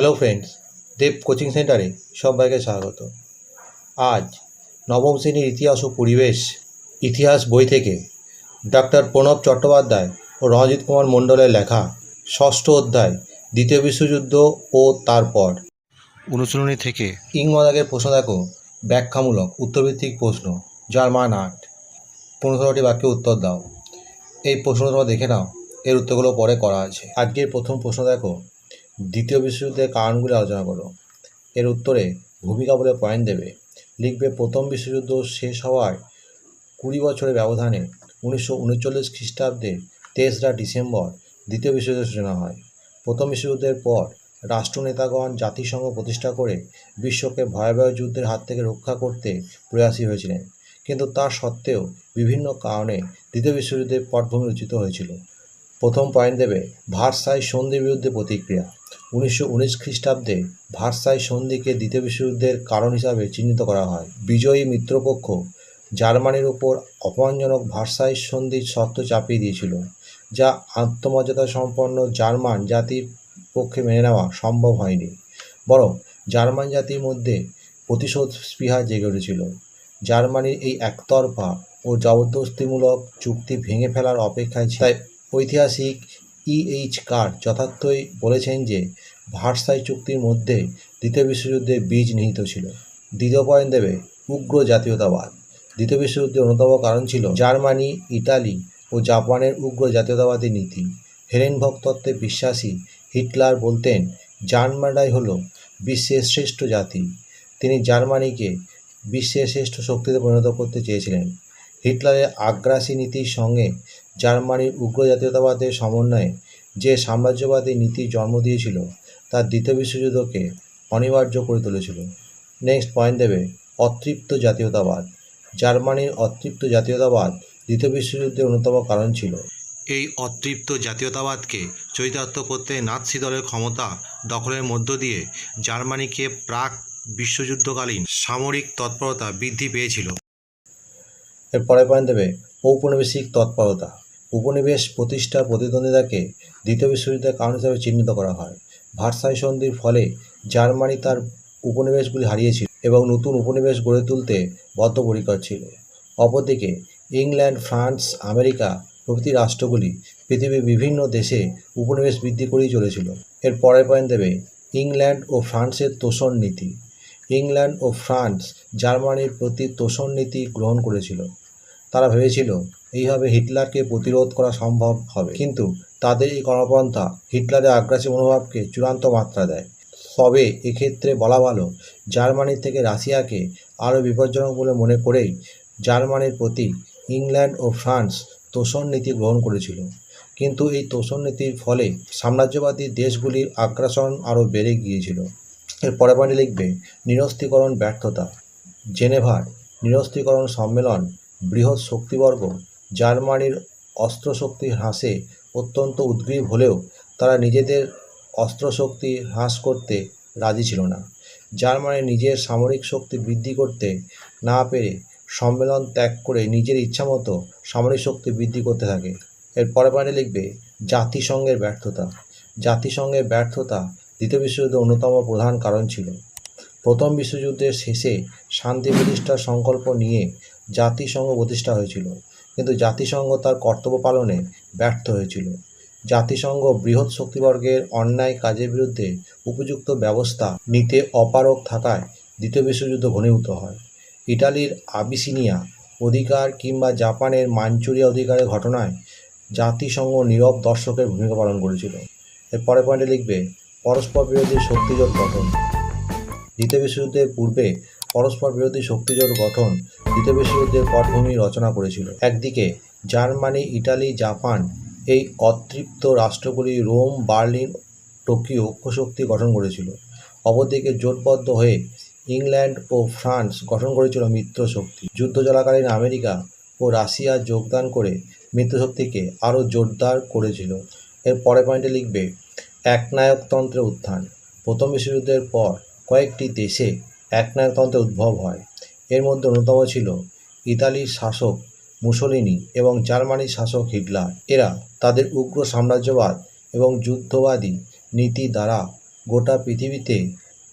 Hello friends দেব coaching সেন্টারে সবাইকে স্বাগত। আজ নবম শ্রেণির ইতিহাস ও পরিবেশ ইতিহাস বই থেকে ডক্টর প্রণব চট্টোপাধ্যায় ও রণজিৎ কুমার মণ্ডলের লেখা ষষ্ঠ অধ্যায় দ্বিতীয় বিশ্বযুদ্ধ ও তারপর। অনুশীলনী থেকে ইংমদাগের প্রশ্ন দেখো ব্যাখ্যামূলক উত্তরভিত্তিক প্রশ্ন যার মান আট। পনেরো ষোলোটি বাক্যে উত্তর দাও। এই প্রশ্ন তোমরা দেখে নাও এর উত্তরগুলো পরে করা আছে। আজকের প্রথম প্রশ্ন দেখো দ্বিতীয় বিশ্বযুদ্ধের কারণগুলি আলোচনা করো। এর উত্তরে ভূমিকা বলে পয়েন্ট দেবে। লিখবে, প্রথম বিশ্বযুদ্ধ শেষ হওয়ার কুড়ি বছরের ব্যবধানে উনিশশো উনচল্লিশ খ্রিস্টাব্দে তেসরা ডিসেম্বর দ্বিতীয় বিশ্বযুদ্ধের সূচনা হয়। প্রথম বিশ্বযুদ্ধের পর রাষ্ট্রনেতাগণ জাতিসংঘ প্রতিষ্ঠা করে বিশ্বকে ভয়াবহ যুদ্ধের হাত থেকে রক্ষা করতে প্রয়াসী হয়েছিলেন। কিন্তু তা সত্ত্বেও বিভিন্ন কারণে দ্বিতীয় বিশ্বযুদ্ধের পটভূমি রচিত হয়েছিল। প্রথম পয়েন্ট দেবে ভার্সাই সন্ধির বিরুদ্ধে প্রতিক্রিয়া। উনিশশো উনিশ খ্রিস্টাব্দে ভার্সাই সন্ধিকে দ্বিতীয় বিশ্বযুদ্ধের কারণ হিসাবে চিহ্নিত করা হয়। বিজয়ী মিত্রপক্ষ জার্মানির উপর অপমানজনক ভার্সাই সন্ধির শর্ত চাপিয়ে দিয়েছিল, যা আত্মমর্যাদা সম্পন্ন জার্মান জাতির পক্ষে মেনে নেওয়া সম্ভব হয়নি, বরং জার্মান জাতির মধ্যে প্রতিশোধ স্পৃহা জেগে উঠেছিল। জার্মানির এই একতরফা ও জবরদস্তিমূলক চুক্তি ভেঙে ফেলার অপেক্ষায়। তাই ঐতিহাসিক ইএইচ কার যথার্থই বলেছেন যে, ভার্সাই চুক্তির মধ্যে দ্বিতীয় বিশ্বযুদ্ধে বীজ নিহিত ছিল। দ্বিতীয় পয়েন্ট দেবে উগ্র জাতীয়তাবাদ। দ্বিতীয় বিশ্বযুদ্ধের অন্যতম কারণ ছিল জার্মানি, ইটালি ও জাপানের উগ্র জাতীয়তাবাদী নীতি। হেরেনভক তত্ত্বে বিশ্বাসী হিটলার বলতেন, জার্মানরাই হল বিশ্বের শ্রেষ্ঠ জাতি। তিনি জার্মানিকে বিশ্বের শ্রেষ্ঠ শক্তিতে পরিণত করতে চেয়েছিলেন। হিটলারের আগ্রাসী নীতির সঙ্গে জার্মানির উগ্র জাতীয়তাবাদের সমন্বয়ে যে সাম্রাজ্যবাদী নীতি জন্ম দিয়েছিল, তা দ্বিতীয় বিশ্বযুদ্ধকে অনিবার্য করে তুলেছিল। নেক্সট পয়েন্ট দেবে, অতৃপ্ত জাতীয়তাবাদ। জার্মানির অতৃপ্ত জাতীয়তাবাদ দ্বিতীয় বিশ্বযুদ্ধের অন্যতম কারণ ছিল। এই অতৃপ্ত জাতীয়তাবাদকে চরিতার্থ করতে নাৎসি দলের ক্ষমতা দখলের মধ্য দিয়ে জার্মানিকে প্রাক বিশ্বযুদ্ধকালীন সামরিক তৎপরতা বৃদ্ধি পেয়েছিল। এর পরে পয়েন্ট দেবে ঔপনিবেশিক তৎপরতা। উপনিবেশ প্রতিষ্ঠা প্রতিদ্বন্দ্বিতাকে দ্বিতীয় বিশ্বযুদ্ধের কারণ হিসাবে চিহ্নিত করা হয়। ভার্সাই সন্ধির ফলে জার্মানি তার উপনিবেশগুলি হারিয়েছিল এবং নতুন উপনিবেশ গড়ে তুলতে বদ্ধপরিকর ছিল। অপরদিকে ইংল্যান্ড, ফ্রান্স, আমেরিকা প্রভৃতি রাষ্ট্রগুলি পৃথিবীর বিভিন্ন দেশে উপনিবেশ বৃদ্ধি করেই চলেছিল। এর পরের পয়েন্ট দেবে ইংল্যান্ড ও ফ্রান্সের তোষণ নীতি। ইংল্যান্ড ও ফ্রান্স জার্মানির প্রতি তোষণ নীতি গ্রহণ করেছিল। তারা ভেবেছিল, এইভাবে হিটলারকে প্রতিরোধ করা সম্ভব হবে। কিন্তু তাদের এই কর্মপন্থা হিটলারের আগ্রাসী মনোভাবকে চূড়ান্ত মাত্রা দেয়। তবে এক্ষেত্রে বলা ভালো, জার্মানি থেকে রাশিয়াকে আরও বিপজ্জনক বলে মনে করেই জার্মানির প্রতি ইংল্যান্ড ও ফ্রান্স তোষণ নীতি গ্রহণ করেছিল। কিন্তু এই তোষণ নীতির ফলে সাম্রাজ্যবাদী দেশগুলির আগ্রাসন আরও বেড়ে গিয়েছিল। এর পরে লিখবে, নিরস্ত্রীকরণ ব্যর্থতা। জেনেভার, নিরস্ত্রীকরণ সম্মেলন বৃহৎ শক্তিবর্গ, জার্মানির অস্ত্রশক্তি হ্রাসে অত্যন্ত উদ্গ্রীব হলেও তারা নিজেদের অস্ত্রশক্তি হ্রাস করতে রাজি ছিল না। জার্মানি নিজের সামরিক শক্তি বৃদ্ধি করতে না পেরে সম্মেলন ত্যাগ করে নিজের ইচ্ছামতো সামরিক শক্তি বৃদ্ধি করতে থাকে। এর পরে পয়েন্টে লিখবে, জাতিসংঘের ব্যর্থতা। জাতিসংঘের ব্যর্থতা দ্বিতীয় বিশ্বযুদ্ধের অন্যতম প্রধান কারণ ছিল। প্রথম বিশ্বযুদ্ধের শেষে শান্তি প্রতিষ্ঠার সংকল্প নিয়ে জাতিসংঘ প্রতিষ্ঠা হয়েছিল, কিন্তু জাতিসংঘ তার কর্তব্য পালনে ব্যর্থ হয়েছিল। জাতিসংঘ বৃহৎ শক্তিবর্গের অন্যায় কাজের বিরুদ্ধে উপযুক্ত ব্যবস্থা নিতে অপারগ থাকায় দ্বিতীয় বিশ্বযুদ্ধ ঘনীভূত হয়। ইটালির আবিসিনিয়া অধিকার কিংবা জাপানের মাঞ্চুরিয়া অধিকারের ঘটনায় জাতিসংঘ নীরব দর্শকের ভূমিকা পালন করেছিল। এর পরে পয়েন্টে লিখবে পরস্পর বিরোধী শক্তিজোট গঠন। দ্বিতীয় বিশ্বযুদ্ধের পূর্বে পরস্পর বিরোধী শক্তিজোট গঠন দ্বিতীয় বিশ্বযুদ্ধের পটভূমি রচনা করেছিল। একদিকে জার্মানি, ইটালি, জাপান এই অতৃপ্ত রাষ্ট্রগুলি রোম, বার্লিন, টোকিও ঐক্যশক্তি গঠন করেছিল। অপরদিকে জোটবদ্ধ হয়ে ইংল্যান্ড ও ফ্রান্স গঠন করেছিল মিত্র শক্তি। যুদ্ধ চলাকালীন আমেরিকা ও রাশিয়া যোগদান করে মিত্রশক্তিকে আরও জোরদার করেছিল। এর পরে পয়েন্টে লিখবে, একনায়কতন্ত্রের উত্থান। প্রথম বিশ্বযুদ্ধের পর কয়েকটি দেশে একনায়কতন্ত্রের উদ্ভব হয়। এর মধ্যে অন্যতম ছিল ইতালির শাসক মুসোলিনি এবং জার্মানির শাসক হিটলার। এরা তাদের উগ্র সাম্রাজ্যবাদ এবং যুদ্ধবাদী নীতি দ্বারা গোটা পৃথিবীতে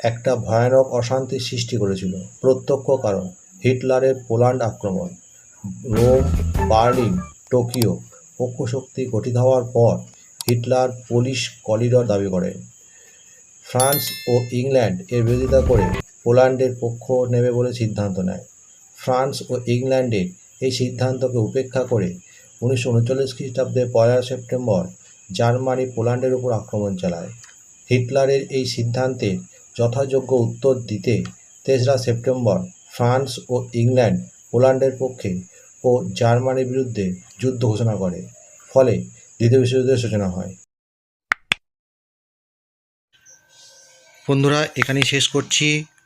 একটা ভয়ানক অশান্তির সৃষ্টি করেছিল। প্রত্যক্ষ কারণ, হিটলারের পোল্যান্ড আক্রমণ। রোম, বার্লিন, টোকিও পক্ষশক্তি গঠিত হওয়ার পর হিটলার পোলিশ করিডর দাবি করেন ফ্রান্স ও ইংল্যান্ড এর বিরোধিতা করে পোল্যান্ডের পক্ষ নেবে বলে সিদ্ধান্ত নেয়। ফ্রান্স ও ইংল্যান্ডের এই সিদ্ধান্তকে উপেক্ষা করে উনিশশো উনচল্লিশ খ্রিস্টাব্দের পয়লা সেপ্টেম্বর জার্মানি পোল্যান্ডের উপর আক্রমণ চালায়। হিটলারের এই সিদ্ধান্তের যথাযোগ্য উত্তর দিতে তেসরা সেপ্টেম্বর ফ্রান্স ও ইংল্যান্ড পোল্যান্ডের পক্ষে ও জার্মানির বিরুদ্ধে যুদ্ধ ঘোষণা করে, ফলে দ্বিতীয় বিশ্বযুদ্ধের সূচনা হয়। বন্ধুরা, এখানেই শেষ করছি।